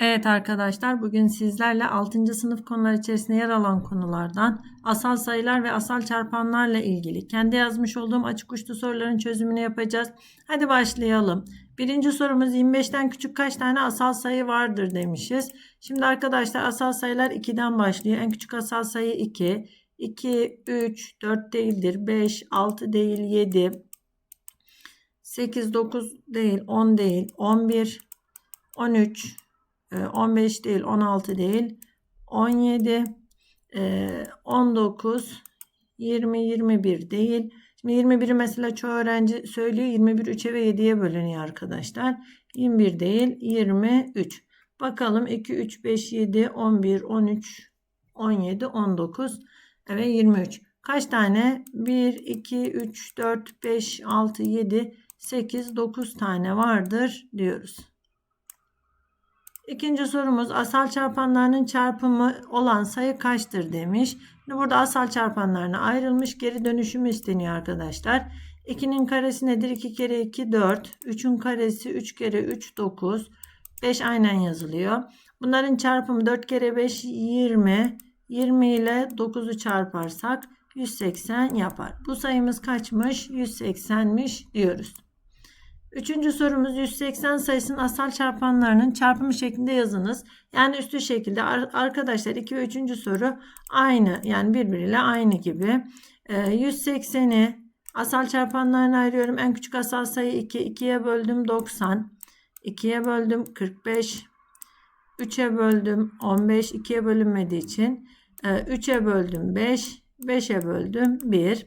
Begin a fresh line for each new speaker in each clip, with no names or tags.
Evet arkadaşlar bugün sizlerle 6. sınıf konular içerisinde yer alan konulardan asal sayılar ve asal çarpanlarla ilgili kendi yazmış olduğum açık uçlu soruların çözümünü yapacağız. Hadi başlayalım. Birinci sorumuz 25'ten küçük kaç tane asal sayı vardır demişiz. Şimdi arkadaşlar asal sayılar 2'den başlıyor. En küçük asal sayı 2. 2, 3, 4 değildir. 5, 6 değil 7. 8, 9 değil 10 değil 11, 13, 15 değil 16 değil 17 19 20 21 değil. Şimdi 21'i mesela çoğu öğrenci söylüyor 21 3'e ve 7'ye bölünüyor arkadaşlar. 21 değil 23. Bakalım 2 3 5 7 11 13 17 19 evet 23. Kaç tane? 1 2 3 4 5 6 7 8 9 tane vardır diyoruz. İkinci sorumuz asal çarpanlarının çarpımı olan sayı kaçtır demiş. Şimdi burada asal çarpanlarına ayrılmış geri dönüşümü isteniyor arkadaşlar. 2'nin karesi nedir? 2 kere 2 4. 3'ün karesi 3 kere 3 9. 5 aynen yazılıyor. Bunların çarpımı 4 kere 5 20. 20 ile 9'u çarparsak 180 yapar. Bu sayımız kaçmış? 180'miş diyoruz. Üçüncü sorumuz 180 sayısının asal çarpanlarının çarpımı şeklinde yazınız. Yani üstü şekilde arkadaşlar 2 ve 3. soru aynı yani birbiriyle aynı gibi. Ee, 180'i asal çarpanlarına ayırıyorum. En küçük asal sayı 2. 2'ye böldüm 90. 2'ye böldüm 45. 3'e böldüm 15. 2'ye bölünmediği için. 3'e ee, böldüm 5. 5'e böldüm 1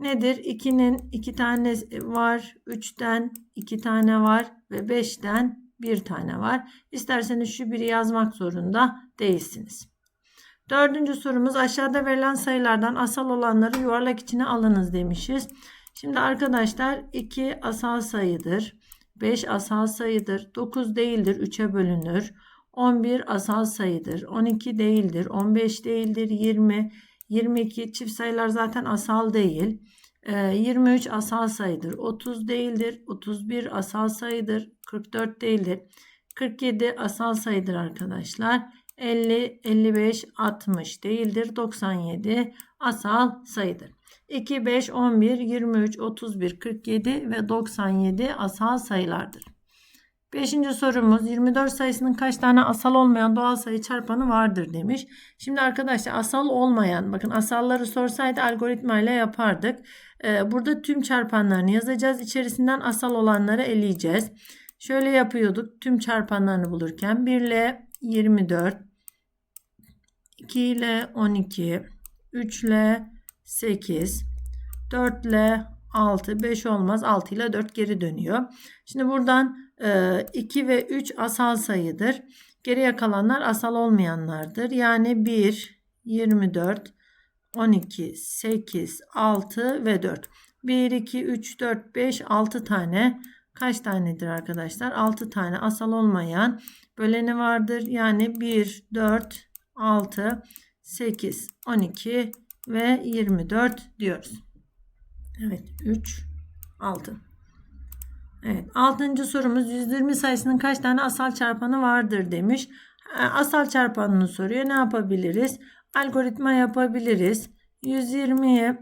nedir? 2'nin 2 tane var. 3'ten 2 tane var. Ve 5'ten 1 tane var. İsterseniz şu biri yazmak zorunda değilsiniz. Dördüncü sorumuz aşağıda verilen sayılardan asal olanları yuvarlak içine alınız demişiz. Şimdi arkadaşlar 2 asal sayıdır. 5 asal sayıdır. 9 değildir. 3'e bölünür. 11 asal sayıdır. 12 değildir. 15 değildir. 20 22 çift sayılar zaten asal değil. 23 ee, asal sayıdır. 30 değildir. 31 asal sayıdır. 44 değildir. 47 asal sayıdır arkadaşlar. 50, 55, 60 değildir. 97 asal sayıdır. 2, 5, 11, 23, 31, 47 ve 97 asal sayılardır. Beşinci sorumuz 24 sayısının kaç tane asal olmayan doğal sayı çarpanı vardır demiş. Şimdi arkadaşlar asal olmayan bakın asalları sorsaydı algoritma ile yapardık. Ee, burada tüm çarpanlarını yazacağız. İçerisinden asal olanları eleyeceğiz. Şöyle yapıyorduk tüm çarpanlarını bulurken 1 ile 24 2 ile 12 3 ile 8 4 ile 6 5 olmaz 6 ile 4 geri dönüyor. Şimdi buradan 2 ee, ve 3 asal sayıdır. Geriye kalanlar asal olmayanlardır. Yani 1, 24, 12, 8, 6 ve 4. 1, 2, 3, 4, 5, 6 tane kaç tanedir arkadaşlar? 6 tane asal olmayan böleni vardır. Yani 1, 4, 6, 8, 12 ve 24 diyoruz. Evet 3, 6. Evet, altıncı sorumuz 120 sayısının kaç tane asal çarpanı vardır demiş. E, asal çarpanını soruyor. Ne yapabiliriz? Algoritma yapabiliriz. 120'yi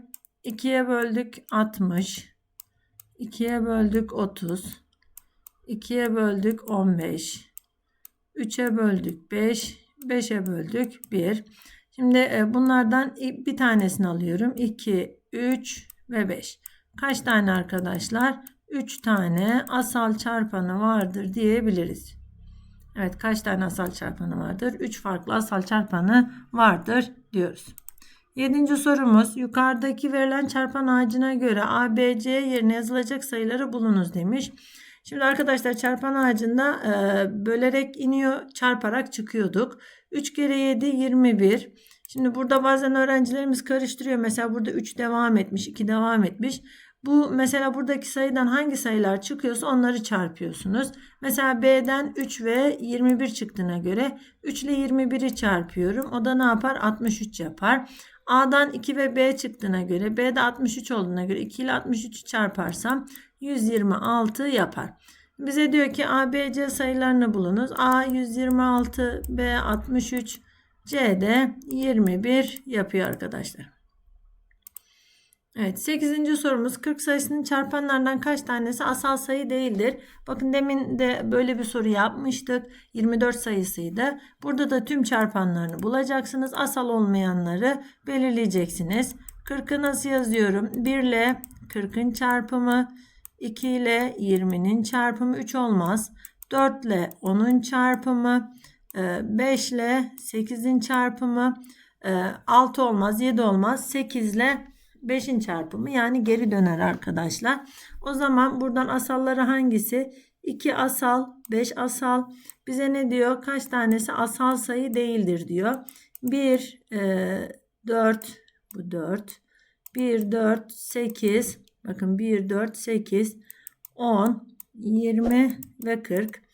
2'ye böldük 60. 2'ye böldük 30. 2'ye böldük 15. 3'e böldük 5. 5'e böldük 1. Şimdi e, bunlardan bir tanesini alıyorum. 2, 3 ve 5. Kaç tane arkadaşlar? 3 tane asal çarpanı vardır diyebiliriz. Evet kaç tane asal çarpanı vardır? 3 farklı asal çarpanı vardır diyoruz. Yedinci sorumuz yukarıdaki verilen çarpan ağacına göre A, B, C yerine yazılacak sayıları bulunuz demiş. Şimdi arkadaşlar çarpan ağacında e, bölerek iniyor çarparak çıkıyorduk. 3 kere 7 21. Şimdi burada bazen öğrencilerimiz karıştırıyor. Mesela burada 3 devam etmiş 2 devam etmiş. Bu mesela buradaki sayıdan hangi sayılar çıkıyorsa onları çarpıyorsunuz. Mesela B'den 3 ve 21 çıktığına göre 3 ile 21'i çarpıyorum. O da ne yapar? 63 yapar. A'dan 2 ve B çıktığına göre B'de 63 olduğuna göre 2 ile 63'ü çarparsam 126 yapar. Bize diyor ki A, B, C sayılarını bulunuz. A 126, B 63, C de 21 yapıyor arkadaşlar. Evet 8. sorumuz 40 sayısının çarpanlardan kaç tanesi asal sayı değildir? Bakın demin de böyle bir soru yapmıştık. 24 sayısıydı. Burada da tüm çarpanlarını bulacaksınız. Asal olmayanları belirleyeceksiniz. 40'ı nasıl yazıyorum? 1 ile 40'ın çarpımı 2 ile 20'nin çarpımı 3 olmaz. 4 ile 10'un çarpımı 5 ile 8'in çarpımı 6 olmaz 7 olmaz 8 ile 5'in çarpımı yani geri döner arkadaşlar. O zaman buradan asalları hangisi? 2 asal 5 asal bize ne diyor? Kaç tanesi asal sayı değildir diyor. 1 4 bu 4 1 4 8 bakın 1 4 8 10 20 ve 40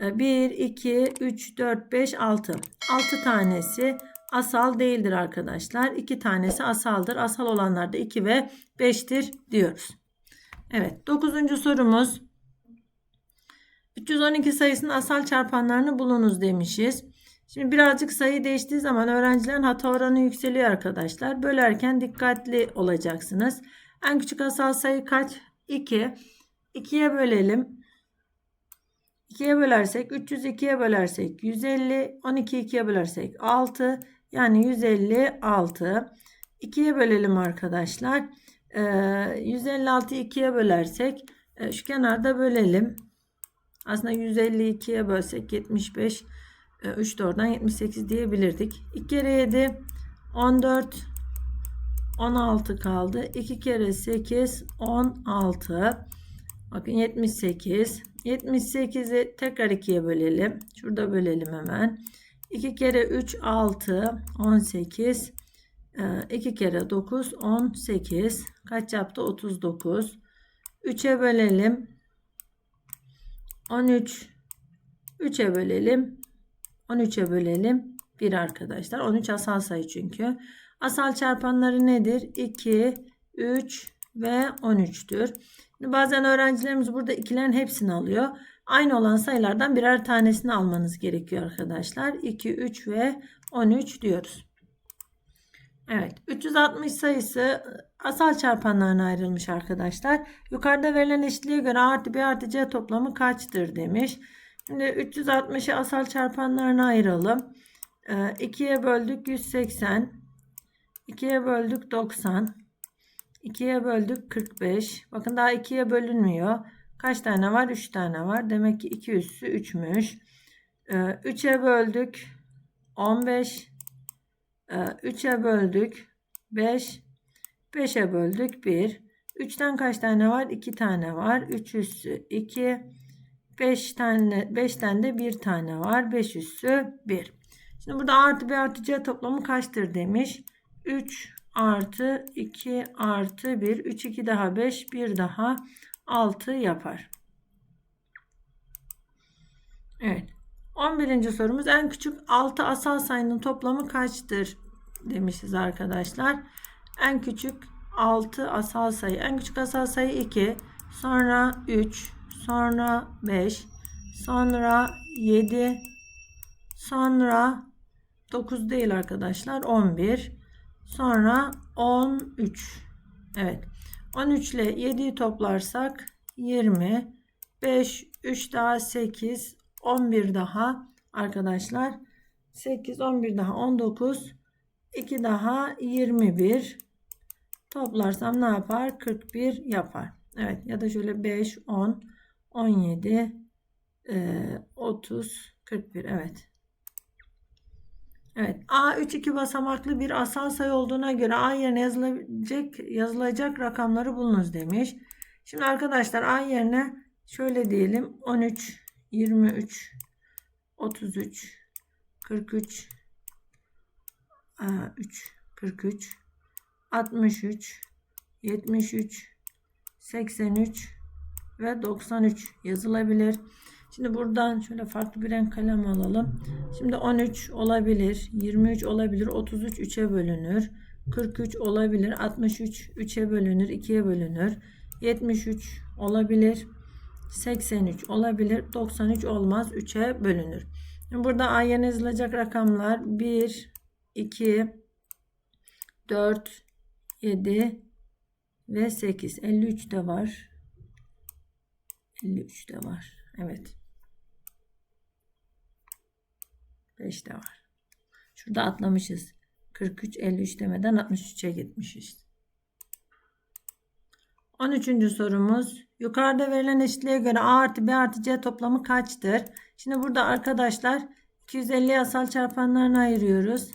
1 2 3 4 5 6 6 tanesi asal değildir arkadaşlar. 2 tanesi asaldır. Asal olanlar da 2 ve 5'tir diyoruz. Evet 9. sorumuz 312 sayısının asal çarpanlarını bulunuz demişiz. Şimdi birazcık sayı değiştiği zaman öğrencilerin hata oranı yükseliyor arkadaşlar. Bölerken dikkatli olacaksınız. En küçük asal sayı kaç? 2. 2'ye bölelim. 2'ye bölersek 302'ye bölersek 150, 12 2'ye bölersek 6, yani 156. 2'ye bölelim arkadaşlar. Ee, 156'yı 2'ye bölersek e, şu kenarda bölelim. Aslında 152'ye bölsek 75. E, 3 de oradan 78 diyebilirdik. 2 kere 7 14 16 kaldı. 2 kere 8 16. Bakın 78. 78'i tekrar 2'ye bölelim. Şurada bölelim hemen. 2 kere 3 6 18 2 kere 9 18 kaç yaptı? 39 3'e bölelim. 13 3'e bölelim. 13'e bölelim. 1 arkadaşlar. 13 asal sayı çünkü. Asal çarpanları nedir? 2 3 ve 13'tür bazen öğrencilerimiz burada ikilerin hepsini alıyor Aynı olan sayılardan birer tanesini almanız gerekiyor arkadaşlar. 2, 3 ve 13 diyoruz. Evet 360 sayısı asal çarpanlarına ayrılmış arkadaşlar. Yukarıda verilen eşitliğe göre artı b artı c toplamı kaçtır demiş. Şimdi 360'ı asal çarpanlarına ayıralım. 2'ye ee, böldük 180. 2'ye böldük 90. 2'ye böldük 45. Bakın daha 2'ye bölünmüyor. Kaç tane var? 3 tane var. Demek ki 2 üssü 3'müş. 3'e ee, böldük. 15. 3'e ee, böldük. 5. 5'e böldük. 1. 3'ten kaç tane var? 2 tane var. 3 üssü 2. 5 tane 5'ten de 1 tane var. 5 üssü 1. Şimdi burada artı b artı c toplamı kaçtır demiş. 3 artı 2 artı 1. 3 2 daha 5 1 daha 6 yapar. Evet. 11. sorumuz en küçük 6 asal sayının toplamı kaçtır demişiz arkadaşlar. En küçük 6 asal sayı. En küçük asal sayı 2, sonra 3, sonra 5, sonra 7, sonra 9 değil arkadaşlar 11, sonra 13. Evet. 13 ile 7'yi toplarsak 20. 5, 3 daha 8, 11 daha arkadaşlar. 8, 11 daha 19, 2 daha 21. Toplarsam ne yapar? 41 yapar. Evet ya da şöyle 5, 10, 17, 30, 41. Evet. Evet. A 3 2 basamaklı bir asal sayı olduğuna göre A yerine yazılacak yazılacak rakamları bulunuz demiş. Şimdi arkadaşlar A yerine şöyle diyelim 13 23 33 43 3 43 63 73 83 ve 93 yazılabilir. Şimdi buradan şöyle farklı bir renk kalem alalım. Şimdi 13 olabilir, 23 olabilir, 33 3'e bölünür. 43 olabilir, 63 3'e bölünür, 2'ye bölünür. 73 olabilir. 83 olabilir. 93 olmaz. 3'e bölünür. Burada A'ya yazılacak rakamlar 1, 2, 4, 7 ve 8. 53 de var. 53 de var. Evet. 5 de var. Şurada atlamışız. 43, 53 demeden 63'e gitmişiz. 13. sorumuz. Yukarıda verilen eşitliğe göre A artı B artı C toplamı kaçtır? Şimdi burada arkadaşlar 250 asal çarpanlarını ayırıyoruz.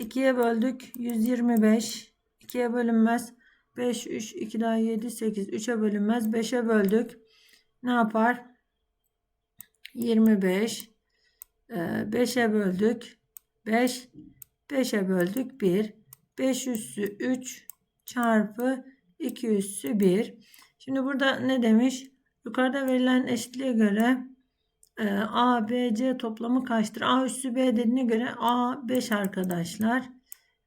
2'ye böldük 125. 2'ye bölünmez. 5, 3, 2 daha 7, 8. 3'e bölünmez. 5'e böldük. Ne yapar? 25. 5'e böldük. 5. 5'e böldük 1. 5 üssü 3 çarpı 2 üssü 1. Şimdi burada ne demiş? Yukarıda verilen eşitliğe göre e, A, B, C toplamı kaçtır? A üssü B dediğine göre A 5 arkadaşlar.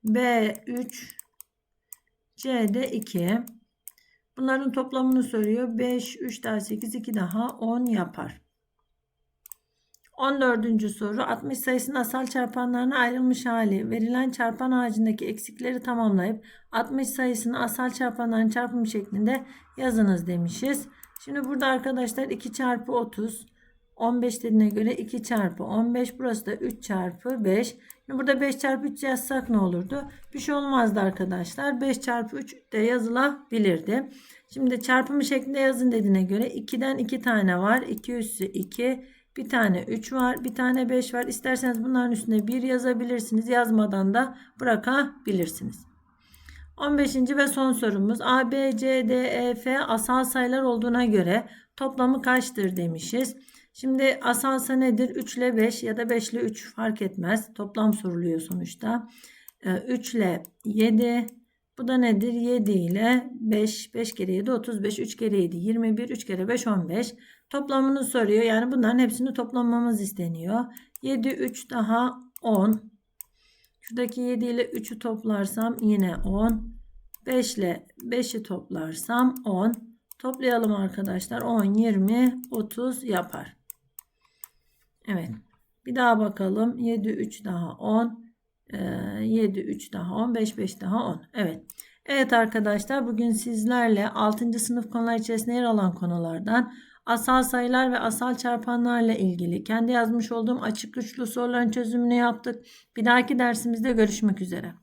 B 3. C de 2. Bunların toplamını soruyor. 5, 3 daha 8, 2 daha 10 yapar. 14. soru 60 sayısının asal çarpanlarına ayrılmış hali verilen çarpan ağacındaki eksikleri tamamlayıp 60 sayısını asal çarpanların çarpımı şeklinde yazınız demişiz. Şimdi burada arkadaşlar 2 çarpı 30 15 dediğine göre 2 çarpı 15 burası da 3 çarpı 5. Şimdi burada 5 çarpı 3 yazsak ne olurdu? Bir şey olmazdı arkadaşlar. 5 çarpı 3 de yazılabilirdi. Şimdi çarpımı şeklinde yazın dediğine göre 2'den 2 tane var. 2 üssü 2 bir tane 3 var. Bir tane 5 var. İsterseniz bunların üstüne 1 yazabilirsiniz. Yazmadan da bırakabilirsiniz. 15. ve son sorumuz. A, B, C, D, E, F asal sayılar olduğuna göre toplamı kaçtır demişiz. Şimdi asalsa nedir? 3 ile 5 ya da 5 ile 3 fark etmez. Toplam soruluyor sonuçta. 3 ile 7 bu da nedir? 7 ile 5. 5 kere 7 35. 3 kere 7 21. 3 kere 5 15. Toplamını soruyor. Yani bunların hepsini toplamamız isteniyor. 7 3 daha 10. Şuradaki 7 ile 3'ü toplarsam yine 10. 5 ile 5'i toplarsam 10. Toplayalım arkadaşlar. 10, 20, 30 yapar. Evet. Bir daha bakalım. 7, 3 daha 10. 7, 3 daha 10. 5, 5 daha 10. Evet. Evet arkadaşlar bugün sizlerle 6. sınıf konular içerisinde yer alan konulardan asal sayılar ve asal çarpanlarla ilgili kendi yazmış olduğum açık uçlu soruların çözümünü yaptık. Bir dahaki dersimizde görüşmek üzere.